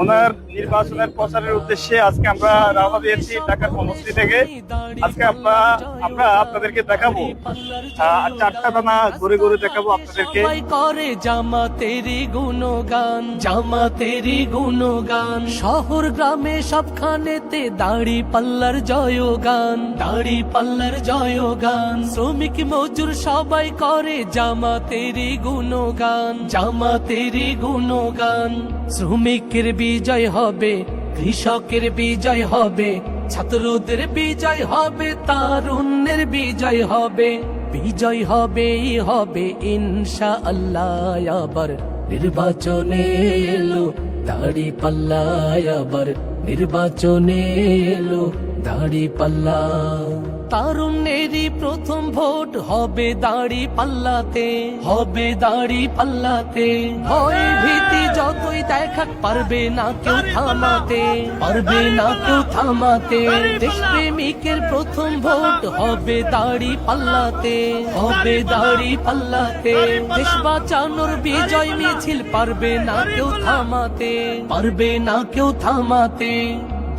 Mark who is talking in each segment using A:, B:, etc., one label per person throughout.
A: ওনার নির্বাচনের প্রচারের উদ্দেশ্যে আজকে আমরা রওনা দিয়েছি ঢাকার সমষ্টি থেকে। আজকে আমরা আমরা আপনাদেরকে দেখাবো। চারটা দানা ঘুরে ঘুরে দেখাবো আপনাদেরকে।
B: করে জামা তেরি গুণগান জামা তেরি গুণগান শহর গ্রামে সবখানেতে দাড়ি পাল্লার জয়গান, দাড়ি পাল্লার জয়গান। শ্রমিক মজুর সবাই করে জামা তেরি গুণগান জামা তেরি গুণগান। শ্রমিকের বিজয় হবে, কৃষকের বিজয় হবে, ছাত্রদের বিজয় হবে, তারুণ্যের বিজয় হবে বিজয় হবে হবে ইনশা আল্লাহ নির্বাচনে এলো, দাড়ি আবার নির্বাচনে এলো, দাড়ি পাল্লা তারুণ্যেরই প্রথম ভোট হবে দাড়ি পাল্লাতে হবে দাড়ি পাল্লাতে। ভয় ভীতি যতই দেখাক পারবে না কেউ থামাতে পারবে না কেউ থামাতে। দেশপ্রেমিকের প্রথম ভোট হবে দাড়ি পাল্লাতে হবে দাড়ি পাল্লাতে দেশ বাঁচানোর বিজয় মিছিল পারবে না কেউ থামাতে পারবে না কেউ থামাতে।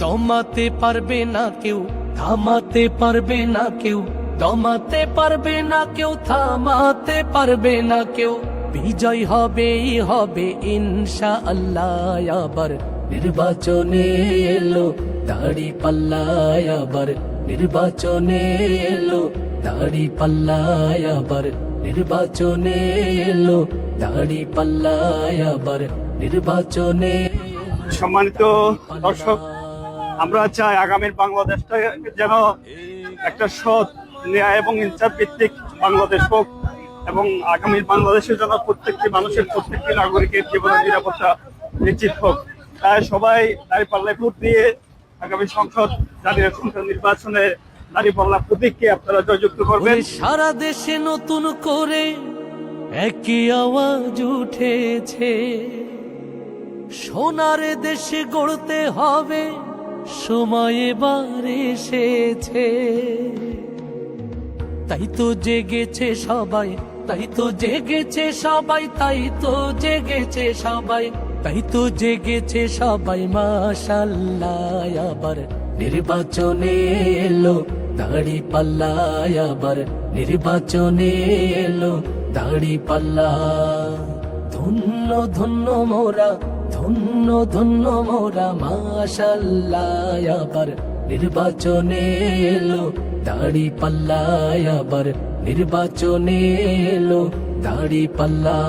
B: দমাতে পারবে না কেউ থামাতে পারবে না কেউ দমাতে পারবে না কেউ থামাতে পারবে না কেউ। বিজয় হবেই হবে ইনশা আল্লাহ আবার। নির্বাচনে এলো দাড়ি পাল্লায় আবার। নির্বাচনে এলো দাড়ি পাল্লায় আবার। নির্বাচনে এলো দাড়ি পাল্লায় আবার। নির্বাচনে
A: সম্মানিত দর্শক আমরা চাই আগামীর বাংলাদেশটা যেন একটা সৎ ন্যায় এবং ইনসাফ ভিত্তিক বাংলাদেশ হোক এবং আগামীর বাংলাদেশের জন্য প্রত্যেকটি মানুষের, প্রত্যেকটি নাগরিকের জীবনের নিরাপত্তা নিশ্চিত হোক। তাই সবাই দাঁড়িপাল্লায় ভোট দিয়ে আগামী সংসদ, জাতীয় সংসদ নির্বাচনে দাঁড়িপাল্লা প্রতীককে আপনারা জয়যুক্ত করবেন।
B: সারা দেশে নতুন করে একই আওয়াজ উঠেছে। সোনার দেশে গড়তে হবে সময় এবার এসেছে। তাই তো জেগেছে সবাই, তাই তো জেগেছে সবাই, তাই তো জেগেছে সবাই, তাই তো জেগেছে সবাই, মাশাল্লাহ আবার নির্বাচনে এলো, দাড়ি পাল্লায় আবার নির্বাচনে এলো, দাড়ি পাল্লা। ধন্য ধন্য মোরা ধন্য ধন্য মোরা মাশাল্লাহ নির্বাচনে এলো দাড়ি পাল্লায় আবার। নির্বাচনে এলো দাড়ি পাল্লা।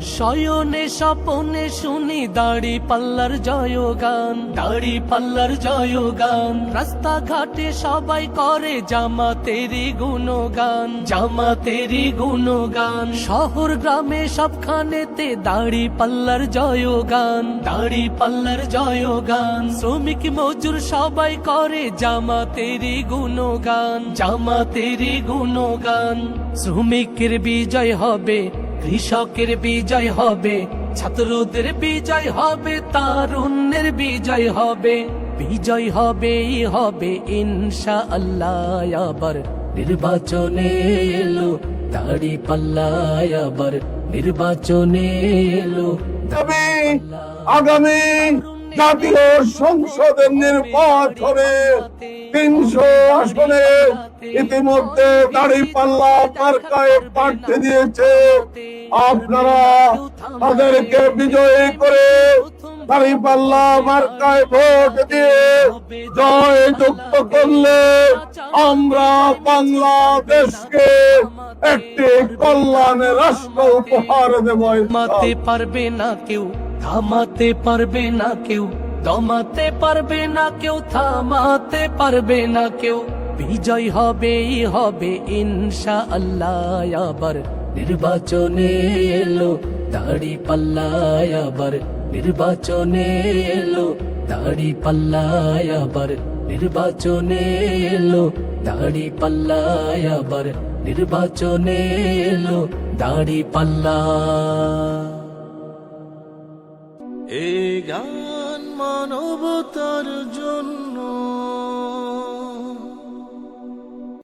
B: শয়নে স্বপনে শুনি দাড়ি পাল্লার জয়গান। দাড়ি পাল্লার জয়গান। রাস্তাঘাটে সবাই করে জামা তেরি গুণগান। জামা তেরি গুণগান। শহর গ্রামে সবখানেতে দাড়ি পাল্লার জয়গান। দাড়ি পাল্লার জয়গান। শ্রমিক মজুর সবাই করে জামা তেরি গুণগান। জামা তেরি গুণগান। শ্রমিকের বিজয় হবে কৃষকের বিজয় হবে, ছাত্রদের বিজয় হবে, তারুণ্যের বিজয় হবে, বিজয় হবেই হবে ইনশা আল্লাহ আবার নির্বাচনে এলো, দাড়ি পাল্লায় আবার নির্বাচনে এলো,
C: তবে আগামী জাতীয় সংসদের নির্বাচনে তিনশো আসনে ইতিমধ্যে দাড়ি পাল্লা মার্কায় প্রার্থী দিয়েছে। আপনারা তাদেরকে বিজয়ী করে দাড়ি পাল্লা মার্কায় ভোট দিয়ে জয় যুক্ত করলে আমরা বাংলাদেশকে একটি কল্যাণের রাষ্ট্র উপহার দেব।
B: থামাতে পারবে না কেউ। থামাতে পারবে না কেউ, দমাতে পারবে না কেউ, থামাতে পারবে না কেউ। বিজয় হবেই হবে ইনশা আল্লাহ আবার। নির্বাচনে এলো, দাড়ি পাল্লায় আবার। নির্বাচনে এলো, দাড়ি পাল্লায় আবার। নির্বাচনে এলো, দাড়ি পাল্লায় আবার। নির্বাচনে এলো, দাড়ি পাল্লা
D: এ গান মানবতার জন্য